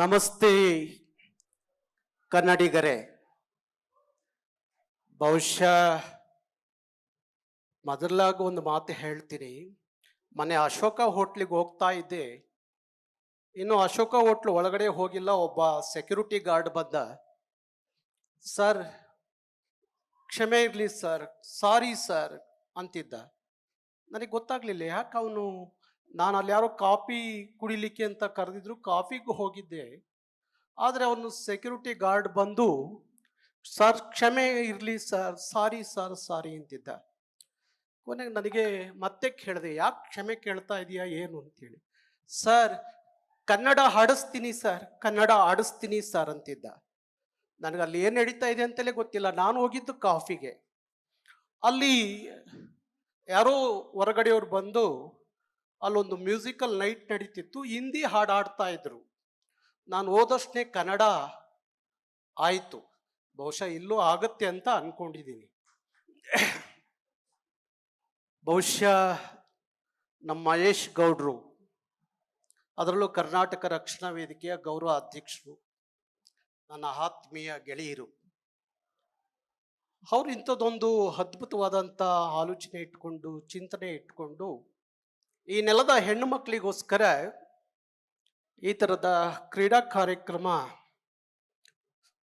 ನಮಸ್ತೆ ಕನ್ನಡಿಗರೇ. ಬಹುಶಃ ಮೊದಲಾಗ ಒಂದು ಮಾತು ಹೇಳ್ತೀನಿ. ಮನೆ ಅಶೋಕ ಹೋಟ್ಲಿಗೆ ಹೋಗ್ತಾ ಇದ್ದೆ. ಇನ್ನು ಅಶೋಕ ಹೋಟ್ಲ್ ಒಳಗಡೆ ಹೋಗಿಲ್ಲ, ಒಬ್ಬ ಸೆಕ್ಯೂರಿಟಿ ಗಾರ್ಡ್ ಬಂದ. ಸರ್, ಕ್ಷಮೆ ಇರಲಿ ಸರ್, ಸಾರಿ ಸರ್ ಅಂತಿದ್ದ. ನನಗೆ ಗೊತ್ತಾಗ್ಲಿಲ್ಲ, ಯಾಕೆ ಅವನು ನಾನು ಅಲ್ಲಿ ಯಾರೋ ಕಾಫಿ ಕುಡಿಲಿಕ್ಕೆ ಅಂತ ಕರೆದಿದ್ರು, ಕಾಫಿಗೂ ಹೋಗಿದ್ದೆ. ಆದರೆ ಅವನು ಸೆಕ್ಯೂರಿಟಿ ಗಾರ್ಡ್ ಬಂದು, ಸರ್, ಕ್ಷಮೆ ಇರಲಿ ಸರ್, ಸಾರಿ ಸರ್, ಸಾರಿ ಅಂತಿದ್ದ. ಕೊನೆಗೆ ನನಗೆ ಮತ್ತೆ ಕೇಳಿದೆ, ಯಾಕೆ ಕ್ಷಮೆ ಕೇಳ್ತಾ ಇದೆಯಾ, ಏನು? ಅಂತೇಳಿ ಸರ್, ಕನ್ನಡ ಹಾಡಿಸ್ತೀನಿ ಸರ್, ಕನ್ನಡ ಆಡಿಸ್ತೀನಿ ಸರ್ ಅಂತಿದ್ದ. ನನಗೆ ಅಲ್ಲಿ ಏನು ನಡೀತಾ ಇದೆ ಅಂತಲೇ ಗೊತ್ತಿಲ್ಲ, ನಾನು ಹೋಗಿದ್ದು ಕಾಫಿಗೆ. ಅಲ್ಲಿ ಯಾರೋ ಹೊರಗಡೆಯವ್ರು ಬಂದು ಅಲ್ಲೊಂದು ಮ್ಯೂಸಿಕಲ್ ನೈಟ್ ನಡೀತಿತ್ತು. ಹಿಂದಿ ಹಾಡು ಹಾಡ್ತಾ ಇದ್ರು. ನಾನು ಹೋದಷ್ಟೇ ಕನ್ನಡ ಆಯಿತು. ಬಹುಶಃ ಇಲ್ಲೂ ಆಗತ್ತೆ ಅಂತ ಅನ್ಕೊಂಡಿದ್ದೀನಿ ಬಹುಶಃ ನಮ್ಮ ಮಹೇಶ್ ಗೌಡ್ರು, ಅದರಲ್ಲೂ ಕರ್ನಾಟಕ ರಕ್ಷಣಾ ವೇದಿಕೆಯ ಗೌರವ ಅಧ್ಯಕ್ಷರು, ನನ್ನ ಆತ್ಮೀಯ ಗೆಳೆಯರು. ಅವ್ರು ಇಂಥದ್ದೊಂದು ಅದ್ಭುತವಾದಂಥ ಆಲೋಚನೆ ಇಟ್ಕೊಂಡು, ಚಿಂತನೆ ಇಟ್ಕೊಂಡು ಈ ನೆಲದ ಹೆಣ್ಣು ಮಕ್ಕಳಿಗೋಸ್ಕರ ಈ ಥರದ ಕ್ರೀಡಾ ಕಾರ್ಯಕ್ರಮ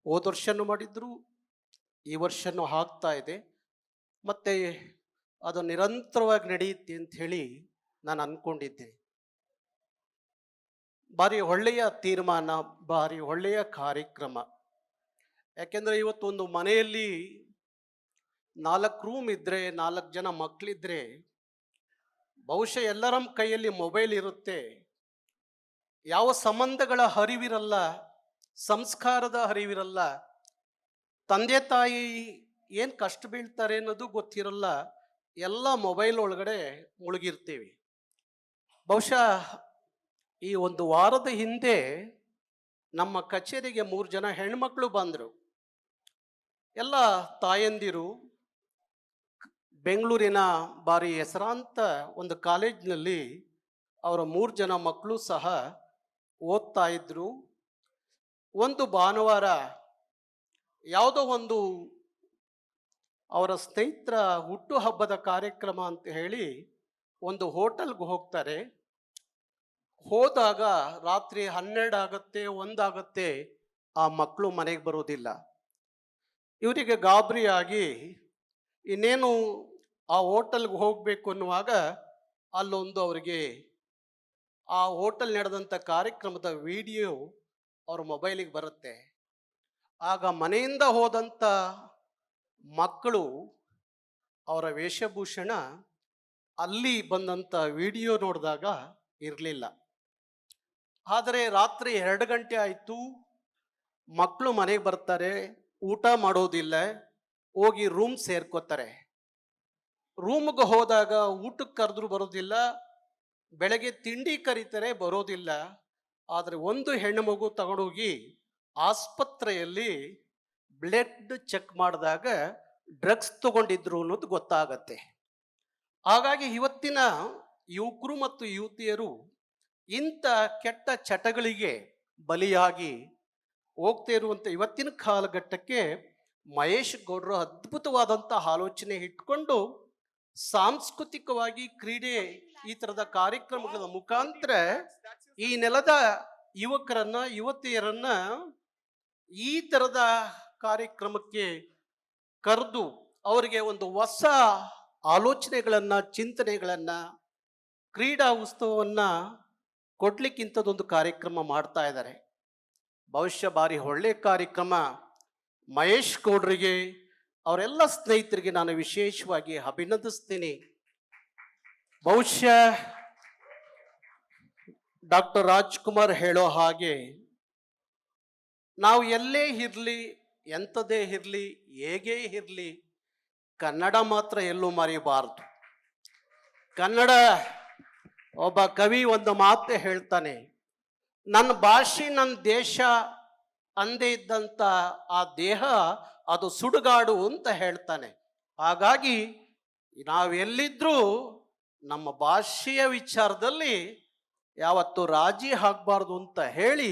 ಹೋದ ವರ್ಷನೂ ಮಾಡಿದ್ರು, ಈ ವರ್ಷನೂ ಆಗ್ತಾ ಇದೆ. ಮತ್ತು ಅದು ನಿರಂತರವಾಗಿ ನಡೆಯುತ್ತೆ ಅಂತ ಹೇಳಿ ನಾನು ಅಂದ್ಕೊಂಡಿದ್ದೆ ಭಾರಿ ಒಳ್ಳೆಯ ತೀರ್ಮಾನ, ಭಾರಿ ಒಳ್ಳೆಯ ಕಾರ್ಯಕ್ರಮ. ಯಾಕೆಂದರೆ ಇವತ್ತು ಒಂದು ಮನೆಯಲ್ಲಿ ನಾಲ್ಕು ರೂಮ್ ಇದ್ದರೆ ನಾಲ್ಕು ಜನ ಮಕ್ಕಳಿದ್ರೆ ಬಹುಶಃ ಎಲ್ಲರ ಕೈಯಲ್ಲಿ ಮೊಬೈಲ್ ಇರುತ್ತೆ. ಯಾವ ಸಂಬಂಧಗಳ ಹರಿವಿರಲ್ಲ, ಸಂಸ್ಕಾರದ ಹರಿವಿರಲ್ಲ, ತಂದೆ ತಾಯಿ ಏನು ಕಷ್ಟ ಬೀಳ್ತಾರೆ ಅನ್ನೋದು ಗೊತ್ತಿರಲ್ಲ, ಎಲ್ಲ ಮೊಬೈಲ್ ಒಳಗಡೆ ಮುಳುಗಿರ್ತೀವಿ. ಬಹುಶಃ ಈ ಒಂದು ವಾರದ ಹಿಂದೆ ನಮ್ಮ ಕಚೇರಿಗೆ ಮೂರು ಜನ ಹೆಣ್ಮಕ್ಳು ಬಂದರು. ಎಲ್ಲ ತಾಯಂದಿರು ಬೆಂಗಳೂರಿನ ಬಾರಿ ಹೆಸರಾಂತ ಒಂದು ಕಾಲೇಜಿನಲ್ಲಿ ಅವರ ಮೂರು ಜನ ಮಕ್ಕಳು ಸಹ ಓದ್ತಾ ಇದ್ರು. ಒಂದು ಭಾನುವಾರ ಯಾವುದೋ ಒಂದು ಅವರ ಸ್ನೇಹಿತರ ಹುಟ್ಟುಹಬ್ಬದ ಕಾರ್ಯಕ್ರಮ ಅಂತ ಹೇಳಿ ಒಂದು ಹೋಟೆಲ್ಗೆ ಹೋಗ್ತಾರೆ. ಹೋದಾಗ ರಾತ್ರಿ ಹನ್ನೆರಡು ಆಗತ್ತೆ ಒಂದಾಗತ್ತೆ ಆ ಮಕ್ಕಳು ಮನೆಗೆ ಬರೋದಿಲ್ಲ. ಇವರಿಗೆ ಗಾಬರಿಯಾಗಿ ಇನ್ನೇನು ಆ ಹೋಟೆಲ್ಗೆ ಹೋಗಬೇಕು ಅನ್ನುವಾಗ ಅಲ್ಲೊಂದು ಅವರಿಗೆ ಆ ಹೋಟೆಲ್ ನಡೆದಂಥ ಕಾರ್ಯಕ್ರಮದ ವಿಡಿಯೋ ಅವ್ರ ಮೊಬೈಲಿಗೆ ಬರುತ್ತೆ. ಆಗ ಮನೆಯಿಂದ ಹೋದಂಥ ಮಕ್ಕಳು ಅವರ ವೇಷಭೂಷಣ ಅಲ್ಲಿ ಬಂದಂಥ ವಿಡಿಯೋ ನೋಡಿದಾಗ ಇರಲಿಲ್ಲ. ಆದರೆ ರಾತ್ರಿ ಎರಡು ಗಂಟೆ ಆಯಿತು, ಮಕ್ಕಳು ಮನೆಗೆ ಬರ್ತಾರೆ, ಊಟ ಮಾಡೋದಿಲ್ಲ. ಹೋಗಿ ರೂಮ್ ಸೇರ್ಕೋತಾರೆ. ರೂಮ್ಗೆ ಹೋದಾಗ ಊಟಕ್ಕೆ ಕರೆದ್ರು ಬರೋದಿಲ್ಲ, ಬೆಳಗ್ಗೆ ತಿಂಡಿ ಕರೀತಾರೆ ಬರೋದಿಲ್ಲ. ಆದರೆ ಒಂದು ಹೆಣ್ಣು ಮಗು ತಗೊಂಡೋಗಿ ಆಸ್ಪತ್ರೆಯಲ್ಲಿ ಬ್ಲಡ್ ಚೆಕ್ ಮಾಡಿದಾಗ ಡ್ರಗ್ಸ್ ತಗೊಂಡಿದ್ರು ಅನ್ನೋದು ಗೊತ್ತಾಗತ್ತೆ. ಹಾಗಾಗಿ ಇವತ್ತಿನ ಯುವಕರು ಮತ್ತು ಯುವತಿಯರು ಇಂಥ ಕೆಟ್ಟ ಚಟಗಳಿಗೆ ಬಲಿಯಾಗಿ ಹೋಗ್ತಾ ಇರುವಂಥ ಇವತ್ತಿನ ಕಾಲಘಟ್ಟಕ್ಕೆ ಮಹೇಶ್ ಗೌಡರು ಅದ್ಭುತವಾದಂಥ ಆಲೋಚನೆ ಇಟ್ಕೊಂಡು ಸಾಂಸ್ಕೃತಿಕವಾಗಿ ಕ್ರೀಡೆ ಈ ಥರದ ಕಾರ್ಯಕ್ರಮಗಳ ಮುಖಾಂತರ ಈ ನೆಲದ ಯುವಕರನ್ನ, ಯುವತಿಯರನ್ನ ಈ ಥರದ ಕಾರ್ಯಕ್ರಮಕ್ಕೆ ಕರೆದು ಅವರಿಗೆ ಒಂದು ಹೊಸ ಆಲೋಚನೆಗಳನ್ನ, ಚಿಂತನೆಗಳನ್ನ, ಕ್ರೀಡಾ ಉತ್ಸವವನ್ನು ಕೊಡ್ಲಿಕ್ಕೆ ಇಂಥದ್ದೊಂದು ಕಾರ್ಯಕ್ರಮ ಮಾಡ್ತಾ ಇದ್ದಾರೆ. ಭವಿಷ್ಯ ಬಾರಿ ಒಳ್ಳೆಯ ಕಾರ್ಯಕ್ರಮ. ಮಹೇಶ್ ಗೌಡ್ರಿಗೆ, ಅವರೆಲ್ಲ ಸ್ನೇಹಿತರಿಗೆ ನಾನು ವಿಶೇಷವಾಗಿ ಅಭಿನಂದಿಸ್ತೀನಿ. ಬಹುಶಃ ಡಾಕ್ಟರ್ ರಾಜ್ಕುಮಾರ್ ಹೇಳೋ ಹಾಗೆ, ನಾವು ಎಲ್ಲೇ ಇರಲಿ ಎಂಥದೇ ಇರಲಿ, ಹೇಗೆ ಇರಲಿ, ಕನ್ನಡ ಮಾತ್ರ ಎಲ್ಲೂ ಮರೆಯಬಾರದು ಕನ್ನಡ ಒಬ್ಬ ಕವಿ ಒಂದು ಮಾತು ಹೇಳ್ತಾನೆ, ನನ್ನ ಭಾಷೆ, ನನ್ನ ದೇಶ ಅಂದೇ ಇದ್ದಂಥ ಆ ದೇಹ ಅದು ಸುಡುಗಾಡು ಅಂತ ಹೇಳ್ತಾನೆ. ಹಾಗಾಗಿ ನಾವೆಲ್ಲಿದ್ರೂ ನಮ್ಮ ಭಾಷೆಯ ವಿಚಾರದಲ್ಲಿ ಯಾವತ್ತು ರಾಜಿ ಆಗಬಾರ್ದು ಅಂತ ಹೇಳಿ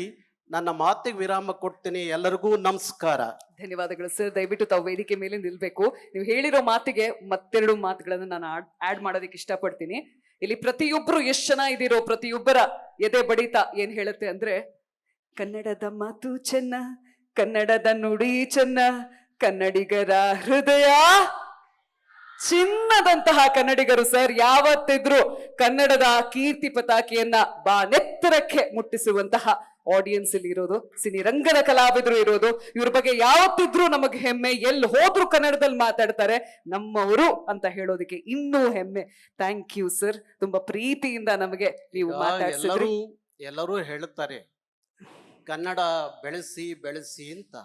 ನನ್ನ ಮಾತಿಗೆ ವಿರಾಮ ಕೊಡ್ತೀನಿ. ಎಲ್ಲರಿಗೂ ನಮಸ್ಕಾರ. ಧನ್ಯವಾದಗಳು ಸರ್. ದಯವಿಟ್ಟು ತಾವು ವೇದಿಕೆ ಮೇಲೆ ನಿಲ್ಬೇಕು. ನೀವು ಹೇಳಿರೋ ಮಾತಿಗೆ ಮತ್ತೆರಡು ಮಾತುಗಳನ್ನು ನಾನು ಆಡ್ ಮಾಡೋದಕ್ಕೆ ಇಷ್ಟಪಡ್ತೀನಿ. ಇಲ್ಲಿ ಪ್ರತಿಯೊಬ್ಬರು ಎಷ್ಟು ಜನ ಇದ್ದೀರೋ ಪ್ರತಿಯೊಬ್ಬರ ಎದೆ ಬಡಿತ ಏನ್ ಹೇಳುತ್ತೆ ಅಂದ್ರೆ ಕನ್ನಡದ ಮಾತು ಚೆನ್ನ ಕನ್ನಡದ ನುಡಿ ಚೆನ್ನ ಕನ್ನಡಿಗರ ಹೃದಯ ಚಿನ್ನದಂತಹ ಕನ್ನಡಿಗರು ಸರ್. ಯಾವತ್ತಿದ್ರು ಕನ್ನಡದ ಕೀರ್ತಿ ಪತಾಕಿಯನ್ನ ಬಾನೆತ್ತರಕ್ಕೆ ಮುಟ್ಟಿಸುವಂತಹ ಆಡಿಯನ್ಸ್ ಅಲ್ಲಿ ಇರೋದು ಸಿನಿರಂಗದ ಕಲಾವಿದರು ಇರೋದು. ಇವ್ರ ಬಗ್ಗೆ ಯಾವತ್ತಿದ್ರು ನಮಗೆ ಹೆಮ್ಮೆ ಎಲ್ಲಿ ಹೋದ್ರು ಕನ್ನಡದಲ್ಲಿ ಮಾತಾಡ್ತಾರೆ. ನಮ್ಮವರು ಅಂತ ಹೇಳೋದಕ್ಕೆ ಇನ್ನೂ ಹೆಮ್ಮೆ. ಥ್ಯಾಂಕ್ ಯು ಸರ್ ತುಂಬಾ ಪ್ರೀತಿಯಿಂದ ನಮಗೆ ನೀವು ಮಾತಾಡ್ಸಿದ್ರಿ. ಎಲ್ಲರೂ ಹೇಳುತ್ತಾರೆ. ಕನ್ನಡ ಬೆಳೆಸಿ ಬೆಳೆಸಿ ಅಂತ.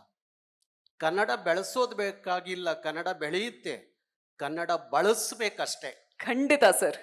ಕನ್ನಡ ಬೆಳೆಸೋದು ಬೇಕಾಗಿಲ್ಲ ಕನ್ನಡ ಬೆಳೆಯುತ್ತೆ ಕನ್ನಡ ಬಳಸ್ಬೇಕಷ್ಟೇ. ಖಂಡಿತ ಸರ್.